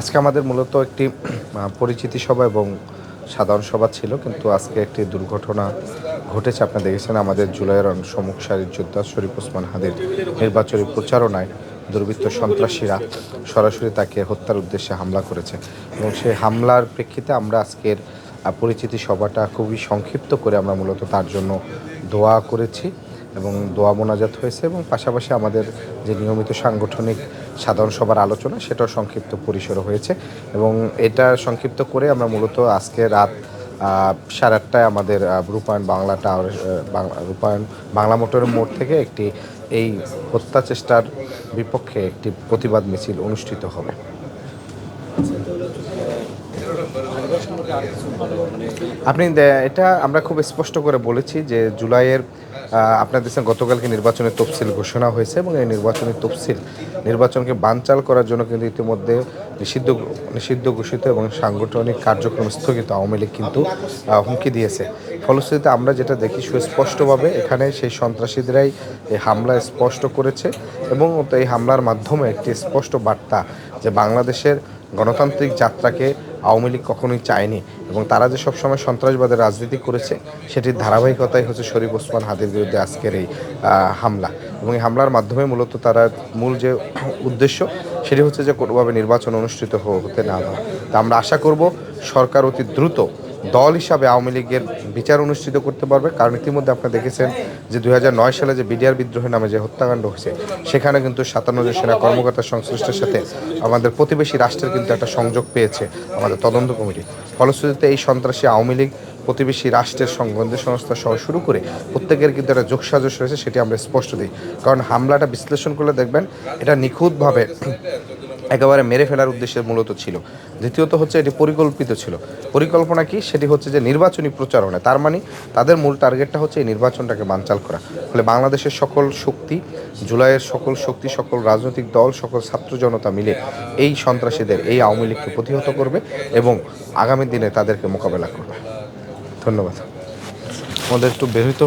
আজকে আমাদের মূলত একটি পরিচিতি সভা এবং সাধারণ সভা ছিল, কিন্তু আজকে একটি দুর্ঘটনা ঘটেছে। আপনারা দেখেছেন আমাদের জুলাইয়ের সম্মুখ সারির যোদ্ধা শরীফ ওসমান হাদের নির্বাচনী প্রচারণায় দুর্বৃত্ত সন্ত্রাসীরা সরাসরি তাকে হত্যার উদ্দেশ্যে হামলা করেছে। এবং সেই হামলার প্রেক্ষিতে আমরা আজকের পরিচিতি সভাটা খুবই সংক্ষিপ্ত করে আমরা মূলত তার জন্য দোয়া করেছি। এবং দোয়া মোনাজাত হয়েছে এবং পাশাপাশি আমাদের যে নিয়মিত সাংগঠনিক সাধারণ সভার আলোচনা, সেটাও সংক্ষিপ্ত পরিসরে হয়েছে এবং এটা সংক্ষিপ্ত করে আমরা মূলত আজকে রাত সাড়ে আটটায় আমাদের রূপায়ণ বাংলা টাওয়ার বাংলা, রূপায়ণ বাংলা মোটরের মোড় থেকে একটি এই হত্যা চেষ্টার বিপক্ষে একটি প্রতিবাদ মিছিল অনুষ্ঠিত হবে। আপনি এটা আমরা খুব স্পষ্ট করে বলেছি যে জুলাইয়ের আপনার দেশে গতকালকে নির্বাচনের তফসিল ঘোষণা হয়েছে এবং এই নির্বাচনের তফসিল নির্বাচনকে বানচাল করার জন্য কিন্তু ইতিমধ্যে নিষিদ্ধ নিষিদ্ধ ঘোষিত এবং সাংগঠনিক কার্যক্রম স্থগিত আওয়ামী লীগ কিন্তু হুমকি দিয়েছে। ফলশ্রুতিতে আমরা যেটা দেখি সুস্পষ্টভাবে, এখানে সেই সন্ত্রাসীদেরাই এই হামলা স্পষ্ট করেছে এবং এই হামলার মাধ্যমে একটি স্পষ্ট বার্তা যে বাংলাদেশের গণতান্ত্রিক যাত্রাকে আওয়ামী লীগ কখনোই চায়নি এবং তারা যে সবসময় সন্ত্রাসবাদের রাজনীতি করেছে, সেটির ধারাবাহিকতাই হচ্ছে শরীফ ওসমান হাদির বিরুদ্ধে আজকের এই হামলা। এবং এই হামলার মাধ্যমে মূলত তারা মূল যে উদ্দেশ্য, সেটি হচ্ছে যে কোনোভাবে নির্বাচন অনুষ্ঠিত হতে না দেওয়া। তা আমরা আশা করব সরকার অতি দ্রুত দল হিসাবে আওয়ামী লীগের বিচার অনুষ্ঠিত করতে পারবে। কারণ ইতিমধ্যে আপনারা দেখেছেন যে দুই হাজার নয় সালে যে বিডিআর বিদ্রোহের নামে যে হত্যাকাণ্ড হয়েছে, সেখানে কিন্তু সাতান্ন জন সেনা কর্মকর্তা সংশ্লিষ্টের সাথে আমাদের প্রতিবেশী রাষ্ট্রের কিন্তু একটা সংযোগ পেয়েছে আমাদের তদন্ত কমিটি। ফলশ্রুতিতে এই সন্ত্রাসী আওয়ামী লীগ প্রতিবেশী রাষ্ট্রের সংবন্ধে সংস্থা সহ শুরু করে প্রত্যেকের কিন্তু একটা যোগসাজশ রয়েছে, সেটি আমরা স্পষ্ট দিই। কারণ হামলাটা বিশ্লেষণ করলে দেখবেন এটা নিখুঁতভাবে একেবারে মেরে ফেলার উদ্দেশ্যে মূলত ছিল। দ্বিতীয়ত হচ্ছে এটি পরিকল্পিত ছিল। পরিকল্পনা কি? সেটি হচ্ছে যে নির্বাচনী প্রচারণা। তার মানে তাদের মূল টার্গেটটা হচ্ছে এই নির্বাচনটাকে বানচাল করা। ফলে বাংলাদেশের সকল শক্তি, জুলাইয়ের সকল শক্তি, সকল রাজনৈতিক দল, সকল ছাত্র জনতা মিলে এই সন্ত্রাসীদের, এই আওয়ামী লীগকে প্রতিহত করবে এবং আগামী দিনে তাদেরকে মোকাবেলা করবে। ধন্যবাদ। আমাদের একটু বের হইতে